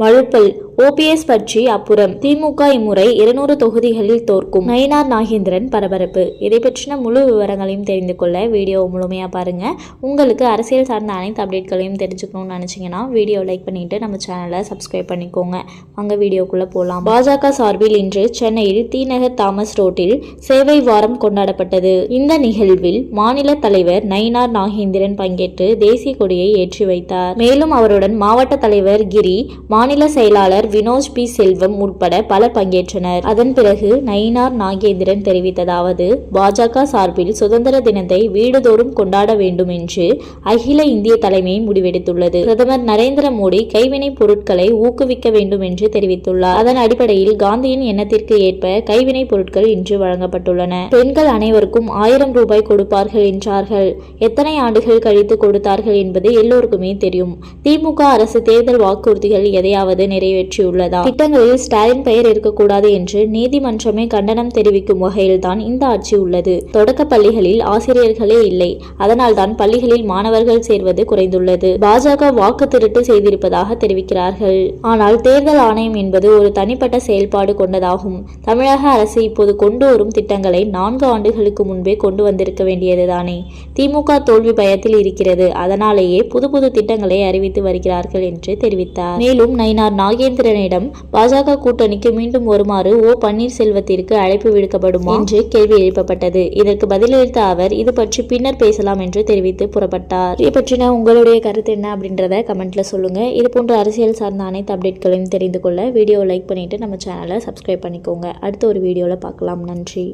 மழுப்பல் OPS பற்றி அப்புறம். திமுக இம்முறை இருநூறு தொகுதிகளில் தோற்கும். நயினார் நாகேந்திரன் பரபரப்பு. இதை பற்றின முழு விவரங்களையும் தெரிந்து கொள்ள வீடியோ முழுமையாக பாருங்க. உங்களுக்கு அரசியல் சார்ந்த அனைத்து அப்டேட்களையும் தெரிஞ்சுக்கணும்னு நினச்சிங்கன்னா வீடியோ லைக் பண்ணிட்டு நம்ம சேனலை சப்ஸ்கிரைப் பண்ணிக்கோங்க. அங்கே வீடியோக்குள்ளே போகலாம் பாஜக சார்பில் இன்று சென்னையில் தீநகர் தாமஸ் ரோட்டில் சேவை வாரம் கொண்டாடப்பட்டது. இந்த நிகழ்வில் மாநில தலைவர் நயினார் நாகேந்திரன் பங்கேற்று தேசிய கொடியை ஏற்றி வைத்தார். மேலும் அவருடன் மாவட்ட தலைவர் கிரி மாநில செயலாளர் வினோஜ் பி. செல்வம் உட்பட பலர் பங்கேற்றனர். அதன் பிறகு நயினார் நாகேந்திரன் தெரிவித்ததாவது பாஜக சார்பில் சுதந்திர தினத்தை வீடுதோறும் கொண்டாட வேண்டும் என்று அகில இந்திய தலைமை முடிவெடுத்துள்ளது. பிரதமர் நரேந்திர மோடி கைவினைப் பொருட்களை ஊக்குவிக்க வேண்டும் என்று தெரிவித்துள்ளார். அதன் அடிப்படையில் காந்தியின் எண்ணத்திற்கு ஏற்ப கைவினைப் பொருட்கள் இன்று வழங்கப்பட்டுள்ளன. பெண்கள் அனைவருக்கும் ஆயிரம் ரூபாய் கொடுப்பார்கள் என்றார்கள். எத்தனை ஆண்டுகள் கழித்து கொடுத்தார்கள் என்பது எல்லோருக்குமே தெரியும். திமுக அரசு தேர்தல் வாக்குறுதிகள் எதை எதையாவது நிறைவேற்றியுள்ளதா? திட்டங்களில் ஸ்டாலின் பெயர் இருக்கக்கூடாது என்று நீதிமன்றமே கண்டனம் தெரிவிக்கும் வகையில்தான் இந்த ஆட்சி உள்ளது. தொடக்க பள்ளிகளில் ஆசிரியர்களே இல்லை. அதனால்தான் பள்ளிகளில் மாணவர்கள் சேர்வது குறைந்துள்ளது. பாஜக வாக்கு திருட்டு செய்திருப்பதாக தெரிவிக்கிறார்கள். ஆனால் தேர்தல் ஆணையம் என்பது ஒரு தனிப்பட்ட செயல்பாடு கொண்டதாகும். தமிழக அரசு இப்போது கொண்டு வரும் திட்டங்களை நான்கு ஆண்டுகளுக்கு முன்பே கொண்டு வந்திருக்க வேண்டியதுதானே? திமுக தோல்வி பயத்தில் இருக்கிறது. அதனாலேயே புது புது திட்டங்களை அறிவித்து வருகிறார்கள் என்று தெரிவித்தார். மேலும் நயினார் நாகேந்திரனிடம் பாஜக கூட்டணிக்கு மீண்டும் வருமாறு ஓ பன்னீர்செல்வத்திற்கு அழைப்பு விடுக்கப்படுமா என்று கேள்வி எழுப்பப்பட்டது. இதற்கு பதிலளித்த அவர் இது பற்றி பின்னர் பேசலாம் என்று தெரிவித்து புறப்பட்டார். இதை பற்றின உங்களுடைய கருத்து என்ன அப்படின்றத கமெண்ட்ல சொல்லுங்க. இது போன்ற அரசியல் சார்ந்த அனைத்து அப்டேட்களையும் தெரிந்து கொள்ள வீடியோ லைக் பண்ணிட்டு நம்ம சேனலை சப்ஸ்கிரைப் பண்ணிக்கோங்க. அடுத்த ஒரு வீடியோவில் பார்க்கலாம். நன்றி.